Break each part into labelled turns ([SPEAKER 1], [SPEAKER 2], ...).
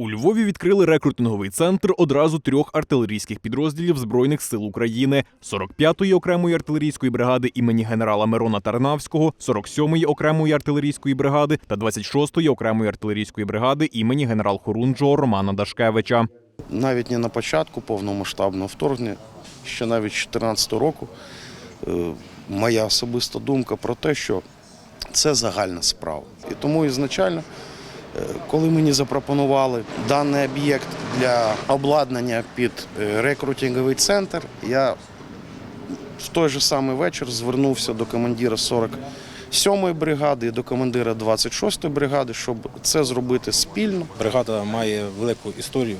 [SPEAKER 1] У Львові відкрили рекрутинговий центр одразу трьох артилерійських підрозділів Збройних сил України: 45-ї окремої артилерійської бригади імені генерала Мирона Тарнавського, 47-ї окремої артилерійської бригади та 26-ї окремої артилерійської бригади імені генерал-хорунжого Романа Дашкевича.
[SPEAKER 2] навіть не на початку повномасштабного вторгнення, ще навіть з 2014 року, е, моя особиста думка про те, що це загальна справа. І тому ізначально, коли мені запропонували даний об'єкт для обладнання під е, рекрутинговий центр, я в той же самий вечір звернувся до командира 47-ї бригади і до командира 26-ї бригади, щоб це зробити спільно.
[SPEAKER 3] Бригада має велику історію.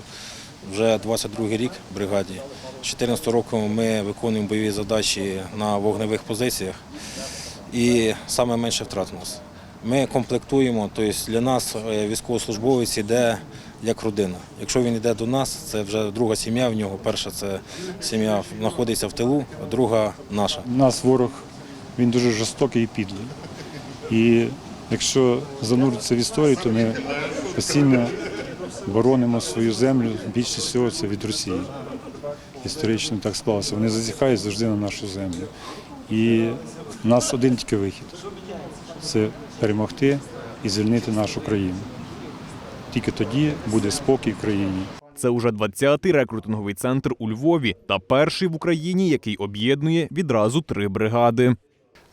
[SPEAKER 3] Вже 22 рік бригаді. З 14 року ми виконуємо бойові задачі на вогневих позиціях. І саме менше втрат у нас. Ми комплектуємо, тобто для нас е, військовослужбовець йде як родина. Якщо він йде до нас, це вже друга сім'я в нього. Перша це сім'я знаходиться в тилу, а друга наша.
[SPEAKER 4] У нас ворог він дуже жорстокий і підлий. І якщо зануритися в історію, то ми постійно боронимо свою землю, більше всього це від Росії. Історично так склалося. Вони зазіхають завжди на нашу землю. І в нас один тільки вихід це перемогти і звільнити нашу країну. Тільки тоді буде спокій в країні.
[SPEAKER 1] Це уже 20-й рекрутинговий центр у Львові та перший в Україні, який об'єднує відразу три бригади.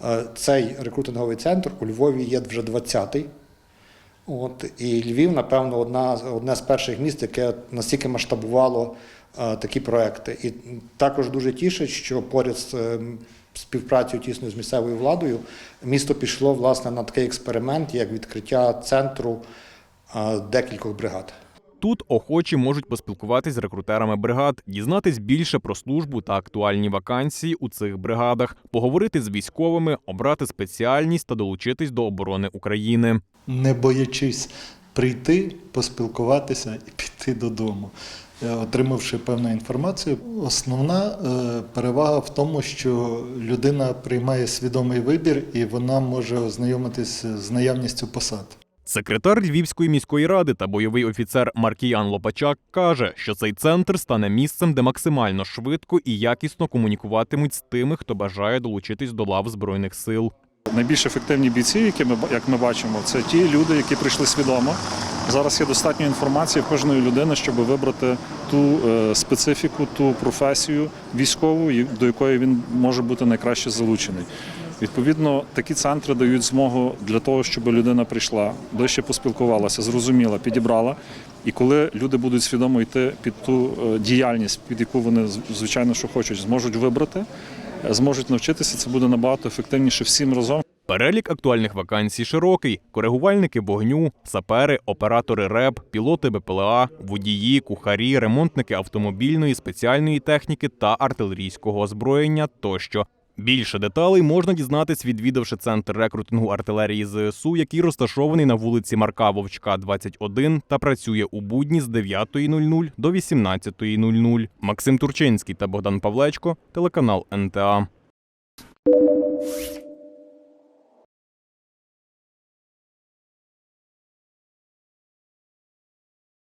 [SPEAKER 5] Е, Цей рекрутинговий центр у Львові є вже 20-й. От, і Львів, напевно, одна, одне з перших міст, яке настільки масштабувало е, такі проекти. І також дуже тішить, що поряд з е, співпрацею тісною з місцевою владою місто пішло власне на такий експеримент, як відкриття центру е, декількох бригад.
[SPEAKER 1] Тут охочі можуть поспілкуватись з рекрутерами бригад, дізнатись більше про службу та актуальні вакансії у цих бригадах, поговорити з військовими, обрати спеціальність та долучитись до оборони України.
[SPEAKER 6] не боячись прийти, поспілкуватися і піти додому. Е, Отримавши певну інформацію, основна е, перевага в тому, що людина приймає свідомий вибір і вона може ознайомитися з наявністю посад.
[SPEAKER 1] Секретар Львівської міської ради та бойовий офіцер Маркіян Лопачак каже, що цей центр стане місцем, де максимально швидко і якісно комунікуватимуть з тими, хто бажає долучитись до лав збройних сил.
[SPEAKER 4] Найбільш ефективні бійці, які ми як ми бачимо, це ті люди, які прийшли свідомо. Зараз є достатньо інформації кожної людини, щоб вибрати ту е, специфіку, ту професію військову, до якої він може бути найкраще залучений. Відповідно, такі центри дають змогу для того, щоб людина прийшла, ближче поспілкувалася, зрозуміла, підібрала. І коли люди будуть свідомо йти під ту е, діяльність, під яку вони звичайно що хочуть, зможуть вибрати, е, зможуть навчитися, це буде набагато ефективніше всім разом.
[SPEAKER 1] Перелік актуальних вакансій широкий: коригувальники вогню, сапери, оператори РЕБ, пілоти БПЛА, водії, кухарі, ремонтники автомобільної, спеціальної техніки та артилерійського озброєння тощо. Більше деталей можна дізнатись, відвідавши центр рекрутингу артилерії ЗСУ, який розташований на вулиці Марка Вовчка, 21 та працює у будні з 9.00 до 18.00. Максим Турчинський та Богдан Павлечко, телеканал НТА.